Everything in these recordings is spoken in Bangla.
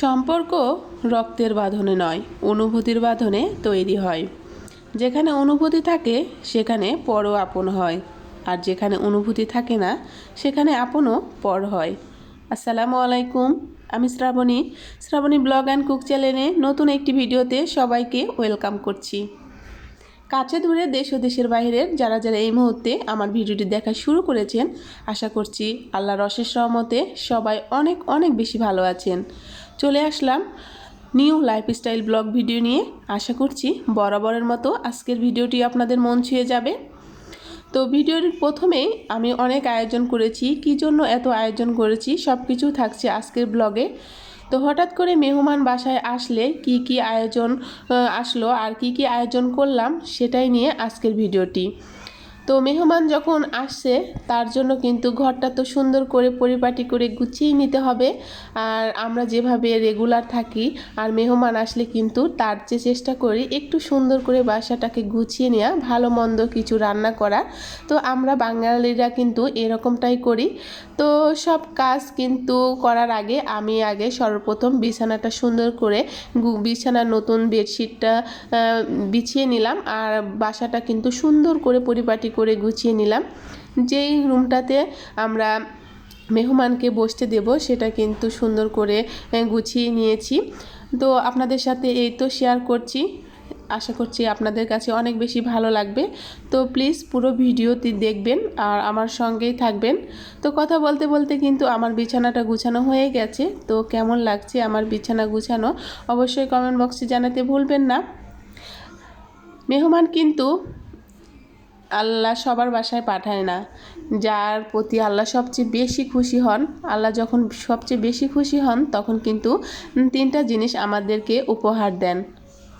সম্পর্ক রক্তের বাঁধনে নয়, অনুভূতির বাঁধনে তৈরি হয়। যেখানে অনুভূতি থাকে, সেখানে পরও আপন হয়। আর যেখানে অনুভূতি থাকে না, সেখানে আপনও পর হয়। আসসালামু আলাইকুম, আমি Shraboni. Shraboni blog and cook চ্যানেলে নতুন একটি ভিডিওতে সবাইকে ওয়েলকাম করছি। কাছে দূরে দেশ ও দেশের বাইরের যারা যারা এই মুহূর্তে আমার ভিডিওটি দেখা শুরু করেছেন, আশা করছি আল্লাহর অশেষ রহমতে সবাই অনেক অনেক বেশি ভালো আছেন। চলে আসলাম নিউ লাইফস্টাইল ব্লগ ভিডিও নিয়ে। আশা করছি বরাবরের মতো আজকের ভিডিওটি আপনাদের মন ছুঁয়ে যাবে। তো ভিডিওর প্রথমেই আমি অনেক আয়োজন করেছি, কী জন্য এত আয়োজন করেছি সব কিছু থাকছে আজকের ব্লগে। তো হঠাৎ করে মেহমান বাসায় আসলে কি কি আয়োজন আসলো আর কি কি আয়োজন করলাম সেটাই নিয়ে আজকের ভিডিওটি। তো মেহমান যখন আসছে, তার জন্য কিন্তু ঘরটা তো সুন্দর করে পরিপাটি করে গুছিয়ে নিতে হবে। আর আমরা যেভাবে রেগুলার থাকি আর মেহমান আসলে কিন্তু তার যে চেষ্টা করি একটু সুন্দর করে বাসাটাকে গুছিয়ে নেওয়া ভালো মন্দ কিছু রান্না করা। তো আমরা বাঙালিরা কিন্তু এরকমটাই করি। তো সব কাজ কিন্তু করার আগে আমি আগে সর্বপ্রথম বিছানাটা সুন্দর করে বিছানার নতুন বেডশিটটা বিছিয়ে নিলাম। আর বাসাটা কিন্তু সুন্দর করে পরিপাটি করে গুছিয়ে নিলাম। যেই রুমটাতে আমরা মেহমানকে বসতে দেব, সেটা কিন্তু সুন্দর করে গুছিয়ে নিয়েছি। তো আপনাদের সাথে এই তো শেয়ার করছি। আশা করছি আপনাদের কাছে অনেক বেশি ভালো লাগবে। তো প্লিজ পুরো ভিডিওটি দেখবেন আর আমার সঙ্গেই থাকবেন। তো কথা বলতে বলতে কিন্তু আমার বিছানাটা গুছানো হয়ে গেছে। তো কেমন লাগছে আমার বিছানা গুছানো, অবশ্যই কমেন্ট বক্সে জানাতে ভুলবেন না। মেহমান কিন্তু আল্লাহ সবার বাসায় পাঠায় না। যার প্রতি আল্লাহ সবচেয়ে বেশি খুশি হন, আল্লাহ যখন সবচেয়ে বেশি খুশি হন, তখন কিন্তু তিনটা জিনিস আমাদেরকে উপহার দেন।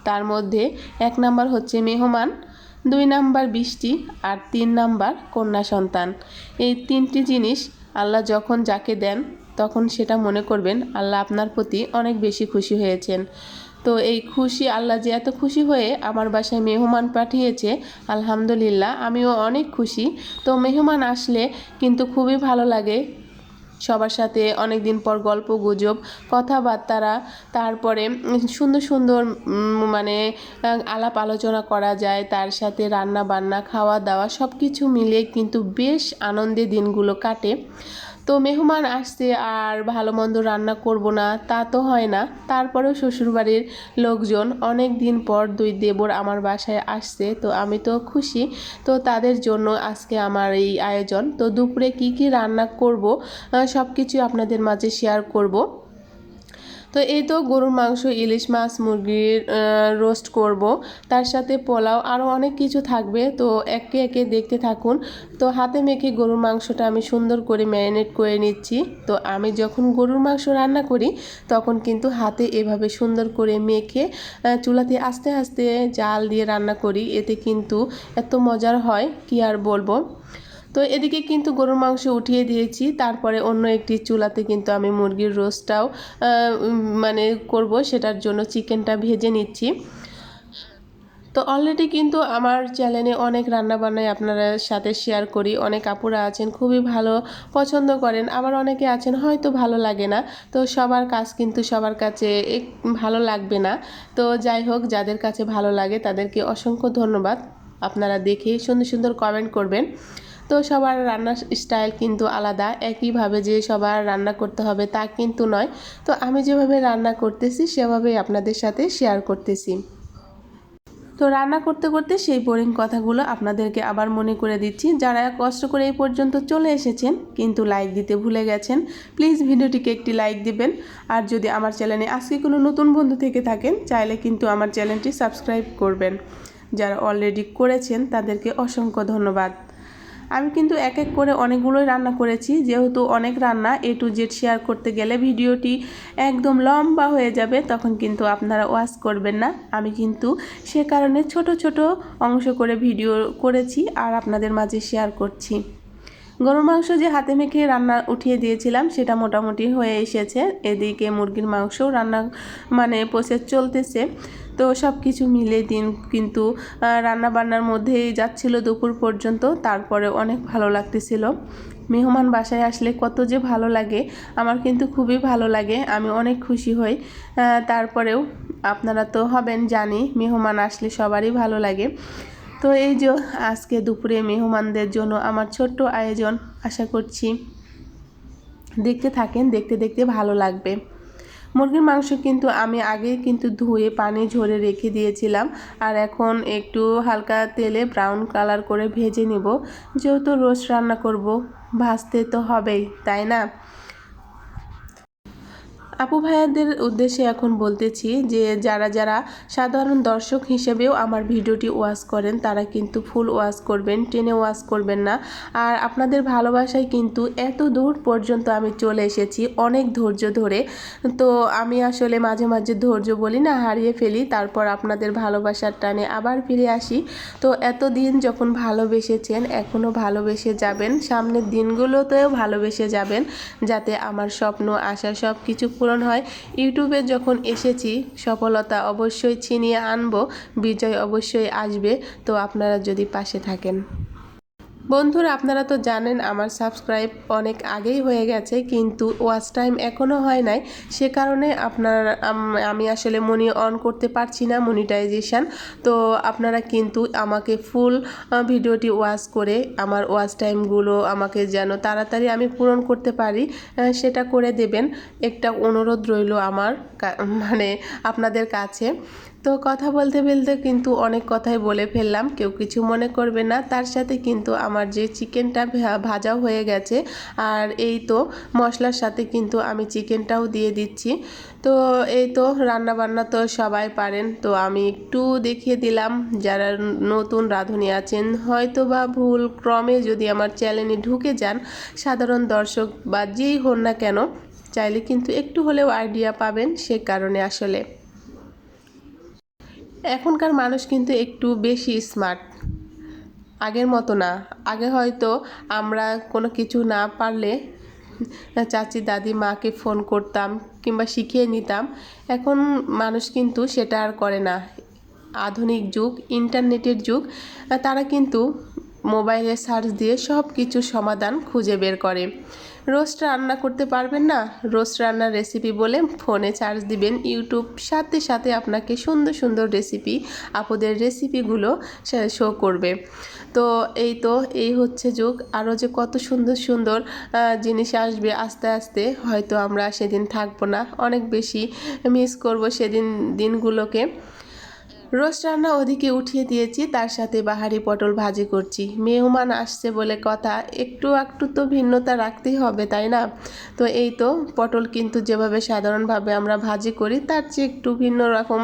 তার মধ্যে এক নাম্বার হচ্ছে মেহমান, দুই নাম্বার বৃষ্টি, আর তিন নাম্বার কন্যা সন্তান। এই তিনটি জিনিস আল্লাহ যখন যাকে দেন, তখন সেটা মনে করবেন, আল্লাহ আপনার প্রতি অনেক বেশি খুশি হয়েছেন। তো এই খুশি আল্লাহ যে এত খুশি হয়ে আমার বাসায় মেহমান পাঠিয়েছে, আলহামদুলিল্লাহ, আমিও অনেক খুশি। তো মেহমান আসলে কিন্তু খুবই ভালো লাগে সবার সাথে অনেক দিন পর গল্প, গুজব, কথাবার্তারা, তারপরে সুন্দর সুন্দর মানে আলাপ আলোচনা করা যায়, তার সাথে রান্না বান্না খাওয়া দাওয়া সব কিছু মিলিয়ে কিন্তু বেশ আনন্দে দিনগুলো কাটে। তো মেহমান আসছে আর ভালো মন্দ রান্না করব না, তা তো হয় না। তারপরেও শ্বশুরবাড়ির লোকজন অনেক দিন পর দুই দেবর আমার বাসায় আসছে, তো আমি তো খুশি। তো তাদের জন্য আজকে আমার এই আয়োজন। তো দুপুরে কি কি রান্না করব সব কিছু আপনাদের মাঝে শেয়ার করব। তো এই তো গরুর মাংস, ইলিশ মাছ, মুরগির রোস্ট করব। তার সাথে পোলাও আরও অনেক কিছু থাকবে। তো একে একে দেখতে থাকুন। তো হাতে মেখে গরুর মাংসটা আমি সুন্দর করে ম্যারিনেট করে নিচ্ছি। তো আমি যখন গরুর মাংস রান্না করি, তখন কিন্তু হাতে এভাবে সুন্দর করে মেখে চুলাতে আস্তে আস্তে জাল দিয়ে রান্না করি। এতে কিন্তু এত মজার হয়, কি আর বলব? তো এদিকে কিন্তু গরুর মাংস উঠিয়ে দিয়েছি, তারপরে অন্য একটি চুলাতে কিন্তু আমি মুরগির রোস্টটাও মানে করব, সেটার জন্য চিকেনটা ভেজে নিচ্ছি। তো অলরেডি কিন্তু আমার চ্যানেলে অনেক রান্না বান্নায় আপনারা সাথে শেয়ার করি, অনেক আপুরা আছেন, খুবই ভালো পছন্দ করেন, আবার অনেকে আছেন হয়তো ভালো লাগে না, তো সবার কাজ কিন্তু সবার কাছে ভালো লাগবে না। তো যাই হোক, যাদের কাছে ভালো লাগে তাদেরকে অসংখ্য ধন্যবাদ, আপনারা দেখে সুন্দর সুন্দর কমেন্ট করবেন। তো সবার রান্নার স্টাইল কিন্তু আলাদা একইভাবে যে সবার রান্না করতে হবে তা কিন্তু নয়। তো আমি যেভাবে রান্না করতেছি, সেভাবেই আপনাদের সাথে শেয়ার করতেছি। তো রান্না করতে করতে সেই বোরিং কথাগুলো আপনাদেরকে আবার মনে করে দিচ্ছি। যারা কষ্ট করে এই পর্যন্ত চলে এসেছেন, কিন্তু লাইক দিতে ভুলে গেছেন প্লিজ ভিডিওটিকে একটি লাইক দিবেন। আর যদি আমার চ্যানেলে আজকে কোনো নতুন বন্ধু থেকে থাকেন, চাইলে কিন্তু আমার চ্যানেলটি সাবস্ক্রাইব করবেন। যারা অলরেডি করেছেন, তাদেরকে অসংখ্য ধন্যবাদ। আমি কিন্তু এক এক করে অনেকগুলোই রান্না করেছি, যেহেতু অনেক রান্না এ টু জেড শেয়ার করতে গেলে ভিডিওটি একদম লম্বা হয়ে যাবে, তখন কিন্তু আপনারা ওয়াচ করবেন না। আমি কিন্তু সে কারণে ছোট ছোট অংশ করে ভিডিও করেছি আর আপনাদের মাঝে শেয়ার করছি। গরুর মাংস যে হাতে মেখে রান্না উঠিয়ে দিয়েছিলাম, সেটা মোটামুটি হয়ে এসেছে। এদিকে মুরগির মাংসও রান্না মানে প্রসেস চলতেছে। তো সব কিছু মিলে দিন কিন্তু রান্না বান্নার মধ্যেই যাচ্ছিল দুপুর পর্যন্ত। তারপরে অনেক ভালো লাগতেছিল। মেহমান বাসায় আসলে কত যে ভালো লাগে, আমার কিন্তু খুবই ভালো লাগে। আমি অনেক খুশি হই। তারপরেও আপনারা তো হবেন জানি, মেহমান আসলে সবারই ভালো লাগে। তো এই যে আজকে দুপুরে মেহমানদের জন্য আমার ছোট্ট আয়োজন আশা করছি দেখতে থাকেন, দেখতে দেখতে ভালো লাগবে। মুরগির মাংস কিন্তু আমি আগে কিন্তু ধুয়ে পানি ঝরে রেখে দিয়েছিলাম আর এখন একটু হালকা তেলে ব্রাউন কালার করে ভেজে নিব। যেহেতু রোস্ট রান্না করব, ভাজতে তো হবেই, তাই না? আপু ভাইয়াদের উদ্দেশ্যে এখন বলতেছি যে যারা যারা সাধারণ দর্শক হিসেবেও আমার ভিডিওটি ওয়াচ করেন, তারা কিন্তু ফুল ওয়াচ করবেন, টেনে ওয়াচ করবেন না। আর আপনাদের ভালোবাসায় কিন্তু এত দূর পর্যন্ত আমি চলে এসেছি, অনেক ধৈর্য ধরে। তো আমি আসলে মাঝে মাঝে ধৈর্য বলি না, হারিয়ে ফেলি, তারপর আপনাদের ভালোবাসার টানে আবার ফিরে আসি। তো এতদিন যখন ভালোবেসেছেন এখনও ভালোবেসে যাবেন, সামনের দিনগুলোতেও ভালোবেসে যাবেন, যাতে আমার স্বপ্ন, আশা সব কিছু পূরণ হয়। ইউটিউবে যখন এসেছি, সফলতা অবশ্যই ছিনিয়ে আনব, বিজয় অবশ্যই আসবে। তো আপনারা যদি পাশে থাকেন। বন্ধুরা, আপনারা তো জানেন আমার সাবস্ক্রাইব অনেক আগেই হয়ে গেছে, কিন্তু ওয়াচ টাইম এখনও হয় নাই। সে কারণে আপনার, আমি আসলে মনি অন করতে পারছি না মনিটাইজেশন। তো আপনারা কিন্তু আমাকে ফুল ভিডিওটি ওয়াচ করে আমার ওয়াচ টাইমগুলো আমাকে যেন তাড়াতাড়ি আমি পূরণ করতে পারি সেটা করে দেবেন। একটা অনুরোধ রইল আমার মানে আপনাদের কাছে। তো কথা বলতে বলতে কিন্তু অনেক কথাই বলে ফেললাম। কেউ কিছু মনে করবে না। তার সাথে কিন্তু আমার যে চিকেনটা ভা- ভাজা হয়ে গেছে। আর এই তো মশলার সাথে কিন্তু আমি চিকেনটাও দিয়ে দিচ্ছি। তো এই তো রান্না বান্না তো সবাই পারেন। তো আমি একটু দেখিয়ে দিলাম। যারা নতুন রাঁধুনি আছেন হয়তো বা ভুল ক্রমে যদি আমার চ্যানেলে ঢুকে যান, সাধারণ দর্শক বা যেই হন না কেন, চাইলে কিন্তু একটু হলেও আইডিয়া পাবেন সে কারণে আসলে। এখনকার মানুষ কিন্তু একটু বেশি স্মার্ট আগের মতো না। আগে হয়তো আমরা কোনো কিছু না পারলে চাচি, দাদি, মাকে ফোন করতাম কিংবা শিখিয়ে নিতাম। এখন মানুষ কিন্তু সেটা আর করে না। আধুনিক যুগ ইন্টারনেটের যুগ, তারা কিন্তু মোবাইলে সার্চ দিয়ে সব কিছু সমাধান খুঁজে বের করে। রোস্ট রান্না করতে পারবেন না? রোস্ট রান্নার রেসিপি বলে ফোনে চার্জ দিবেন ইউটিউব সাথে সাথে আপনাকে সুন্দর সুন্দর রেসিপি আপুদের রেসিপিগুলো শো করবে। তো এই তো, এই হচ্ছে যুগ। আরও যে কত সুন্দর সুন্দর জিনিস আসবে আস্তে আস্তে, হয়তো আমরা সেদিন থাকব না। অনেক বেশি মিস করব সেদিন দিনগুলোকে। রোস্ট রান্না ওদিকে উঠিয়ে দিয়েছি, তার সাথে বাহারি পটল ভাজি করছি। মেহমান আসছে বলে কথা, একটু একটু তো ভিন্নতা রাখতেই হবে, তাই না? তো এই তো, পটল কিন্তু যেভাবে সাধারণভাবে আমরা ভাজি করি, তার চেয়ে একটু ভিন্ন রকম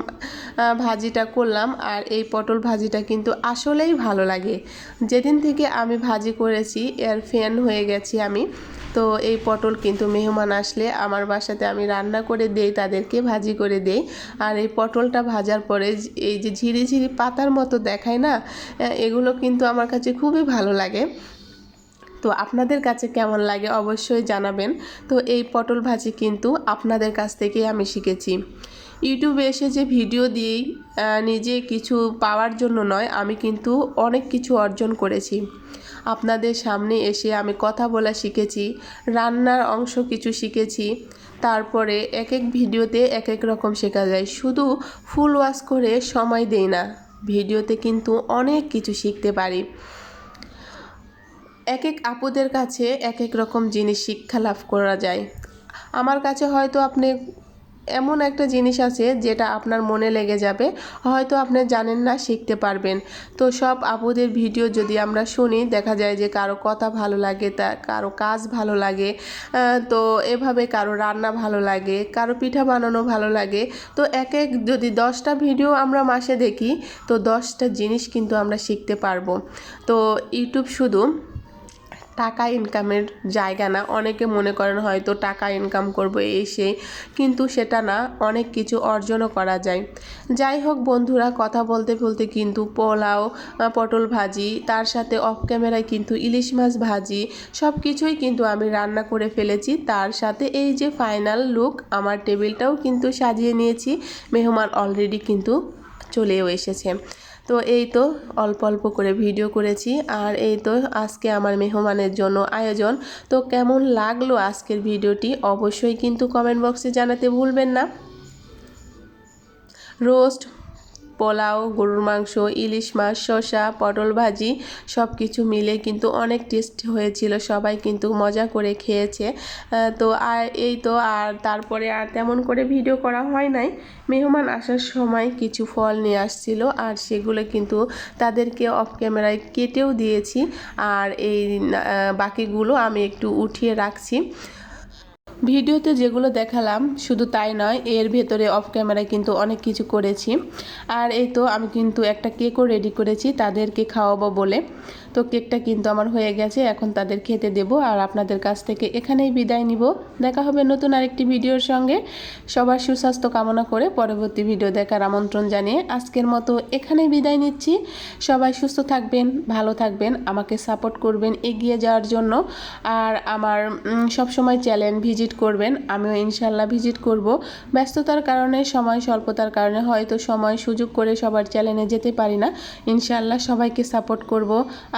ভাজিটা করলাম। আর এই পটল ভাজিটা কিন্তু আসলেই ভালো লাগে। যেদিন থেকে আমি ভাজি করেছি, এর ফ্যান হয়ে গেছি আমি। তো এই পটল কিন্তু মেহমান আসলে আমার বাসাতে আমি রান্না করে দেই, তাদেরকে ভাজি করে দেই। আর এই পটলটা ভাজার পরে এই যে ঝিরি ঝিরি পাতার মতো দেখায় না এগুলো কিন্তু আমার কাছে খুবই ভালো লাগে। তো আপনাদের কাছে কেমন লাগে অবশ্যই জানাবেন। তো এই পটল ভাজি কিন্তু আপনাদের কাছ থেকেই আমি শিখেছি। ইউটিউবে এসে যে ভিডিও দিয়েই নিজে কিছু পাওয়ার জন্য নয়, আমি কিন্তু অনেক কিছু অর্জন করেছি। আপনাদের সামনে এসে আমি কথা বলা শিখেছি, রান্নার অংশ কিছু শিখেছি। তারপরে এক এক ভিডিওতে এক এক রকম শেখা যায়। শুধু ফুল ওয়াশ করে সময় দেই না, ভিডিওতে কিন্তু অনেক কিছু শিখতে পারি। এক এক আপুদের কাছে এক এক রকম জিনিস শিক্ষা লাভ করা যায়। আমার কাছে হয়তো আপনি এমন একটা জিনিস আছে যেটা আপনার মনে লেগে যাবে, হয়তো আপনি জানেন না, শিখতে পারবেন। তো সব আপুদের ভিডিও যদি আমরা শুনি, দেখা যায় যে কারও কথা ভালো লাগে, তা কারও কাজ ভালো লাগে তো এভাবে কারও রান্না ভালো লাগে, কারও পিঠা বানানো ভালো লাগে, তো এক এক যদি দশটা ভিডিও আমরা মাসে দেখি, তো দশটা জিনিস কিন্তু আমরা শিখতে পারব। তো ইউটিউব শুধু টাকা ইনকামের জায়গা না। অনেকে মনে করেন হয়তো টাকা ইনকাম করব এই সেই কিন্তু সেটা না, অনেক কিছু অর্জনও করা যায়। যাই হোক বন্ধুরা, কথা বলতে বলতে কিন্তু পোলাও পটল ভাজি, তার সাথে অফ ক্যামেরায় কিন্তু ইলিশ মাছ ভাজি সব কিছুই কিন্তু আমি রান্না করে ফেলেছি। তার সাথে এই যে ফাইনাল লুক আমার টেবিলটাও কিন্তু সাজিয়ে নিয়েছি। মেহমান অলরেডি কিন্তু চলেও এসেছে। তো এই তো অল্প অল্প করে ভিডিও করেছি আর এই তো আজকে আমার মেহমানের জন্য আয়োজন। তো কেমন লাগল আজকের ভিডিওটি অবশ্যই কিন্তু কমেন্ট বক্সে জানাতে ভুলবেন না। রোস্ট পোলাও, গরুর মাংস, ইলিশ মাছ, শসা, পটল ভাজি সব কিছু মিলে কিন্তু অনেক টেস্ট হয়েছিল। সবাই কিন্তু মজা করে খেয়েছে। তো আর এই তো আর তারপরে আর তেমন করে ভিডিও করা হয় নাই। মেহমান আসার সময় কিছু ফল নিয়ে আসছিল আর সেগুলো কিন্তু তাদেরকে অফ ক্যামেরায় কেটেও দিয়েছি। আর এই বাকিগুলো আমি একটু উঠিয়ে রাখছি। ভিডিওতে যেগুলো দেখালাম, শুধু তাই নয়, এর ভেতরে অফ ক্যামেরায় কিন্তু অনেক কিছু করেছি। আর এই তো আমি কিন্তু একটা কেকও রেডি করেছি, তাদেরকে খাওয়াবো বলে। তো কেকটা কিন্তু আমার হয়ে গেছে, এখন তাদের খেতে দেব আর আপনাদের কাছ থেকে এখানেই বিদায় নিব। দেখা হবে নতুন আরেকটি ভিডিওর সঙ্গে। সবার সুস্বাস্থ্য কামনা করে পরবর্তী ভিডিও দেখার আমন্ত্রণ জানিয়ে আজকের মতো এখানেই বিদায় নিচ্ছি। সবাই সুস্থ থাকবেন, ভালো থাকবেন, আমাকে সাপোর্ট করবেন এগিয়ে যাওয়ার জন্য। আর আমার সবসময় চ্যানেল ভিজিট করবেন, আমিও ইনশাল্লাহ ভিজিট করব। ব্যস্ততার কারণে, সময় স্বল্পতার কারণে হয়তো সময় সুযোগ করে সবার চ্যানেলে যেতে পারি না। ইনশাল্লাহ সবাইকে সাপোর্ট করব।